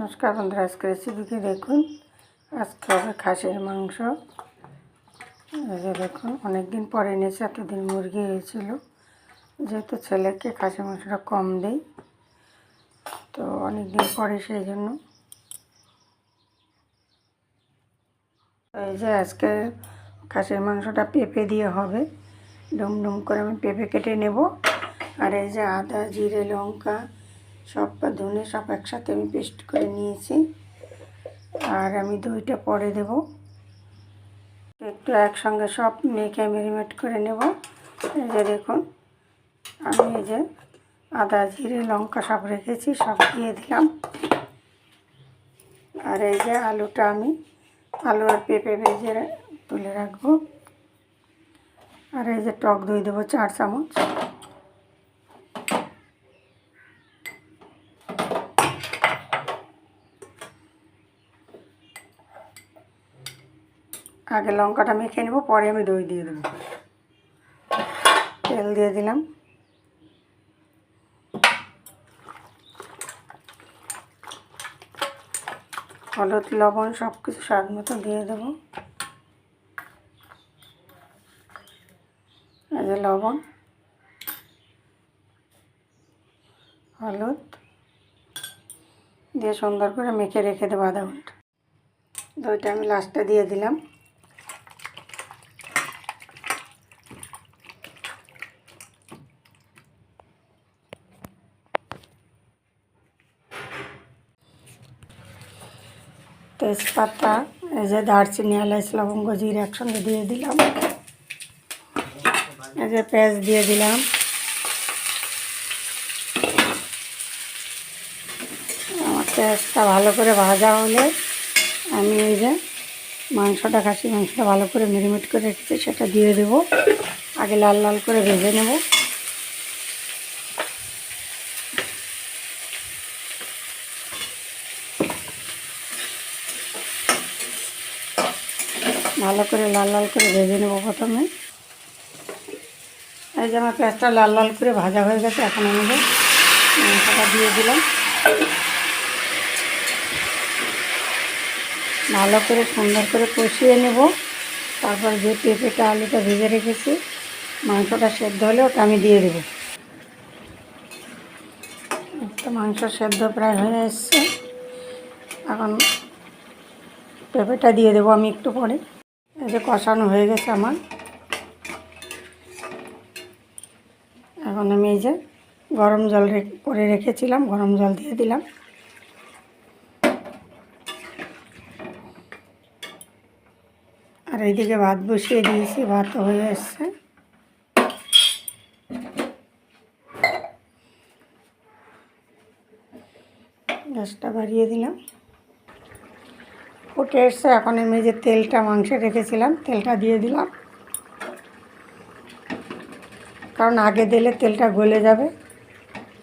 নমস্কার বন্ধুরা, আজকে রেসিপিটি দেখুন, আজকে হবে খাসির মাংস। যে দেখুন অনেক দিন পরে এনেছে, এতদিন মুরগি হয়েছিল। যেহেতু ছেলেকে খাসির মাংসটা কম দেই, তো অনেক দিন পরে সেই জন্য। এই যে আজকে খাসির মাংসটা পেঁপে দিয়ে হবে। ডুম ডুম করে আমি পেঁপে কেটে নেব। আর এই যে আদা, জিরে, লঙ্কা সব ধনে সব একসাথে আমি পেস্ট করে নিয়েছি। আর আমি দইটা পরে দেব। একটু একসঙ্গে সব মেখে মেরিমেট করে নেব। এই যে দেখুন, আমি এই যে আদা, জিরে, লঙ্কা সব রেখেছি, সব দিয়ে দিলাম। আর এই যে আলুটা আমি আলু আর পেঁপে ভেজে তুলে রাখব। আর এই যে টক দই দেবো চার চামচ। আগে লঙ্কাটা মেখে নেব, পরে আমি দই দিয়ে দেবো। তেল দিয়ে দিলাম। হলুদ, লবণ সব কিছু স্বাদ মতো দিয়ে দেবো। এই যে লবণ, হলুদ দিয়ে সুন্দর করে মেখে রেখে দেবো আধা ঘণ্টা। দইটা আমি লাস্টে দিয়ে দিলাম। তেজপাতা, এই যে দারচিনি, এলাচ, লবঙ্গ, জিরে একসঙ্গে দিয়ে দিলাম। এই যে পেঁয়াজ দিয়ে দিলাম। আমার পেঁয়াজটা ভালো করে ভাজা হলে আমি এই যে মাংসটা খাসি মাংসটা ভালো করে মেরিমেট করে রেখেছি, সেটা দিয়ে দেবো। আগে লাল লাল করে ভেজে নেব। ভালো করে লাল লাল করে ভেজে নেব প্রথমে। এই যে আমার পেঁয়াজটা লাল লাল করে ভাজা হয়ে গেছে, এখন আমি মাংসটা দিয়ে দিলাম। ভালো করে সুন্দর করে কষিয়ে নেব। তারপর যে পেঁপেটা, আলুটা ভেজে রেখেছি, মাংসটা সেদ্ধ হলে ওটা আমি দিয়ে দেবো। একটা মাংস সেদ্ধ প্রায় হয়ে এসছে। এখন পেঁপেটা দিয়ে দেবো আমি একটু পরে। যে কষানো হয়ে গেছে আমার। এখন আমি এই যে গরম জল করে রেখেছিলাম, গরম জল দিয়ে দিলাম। আর এইদিকে ভাত বসিয়ে দিয়েছি, ভাত হয়ে এসছে। গ্যাসটা বাড়িয়ে দিলাম। ফুটে এসছে, এখন আমি যে তেলটা, মাংসে রেখেছিলাম, তেলটা দিয়ে দিলাম। কারণ আগে দিলে তেলটা গলে যাবে,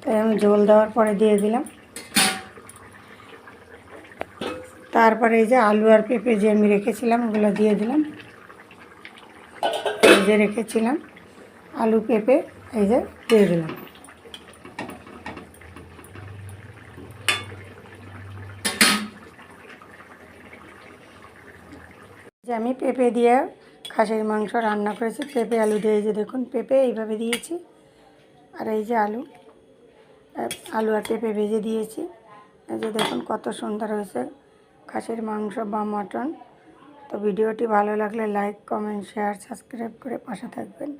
তাই আমি জল দেওয়ার পরে দিয়ে দিলাম। তারপরে এই যে আলু আর পেঁপে যে আমি রেখেছিলাম, ওগুলো দিয়ে দিলাম। যে রেখেছিলাম আলু, পেঁপে, এই যে দিয়ে দিলাম। যে আমি পেঁপে দিয়ে খাসির মাংস রান্না করেছি। পেঁপে, আলু দিয়ে যে দেখুন, পেঁপে এইভাবে দিয়েছি। আর এই যে আলু আলু আর পেঁপে ভেজে দিয়েছি। এই যে দেখুন, কত সুন্দর হয়েছে খাসির মাংস বা মটন। তো ভিডিওটি ভালো লাগলে লাইক কমেন্ট শেয়ার সাবস্ক্রাইব করে পাশে থাকবেন।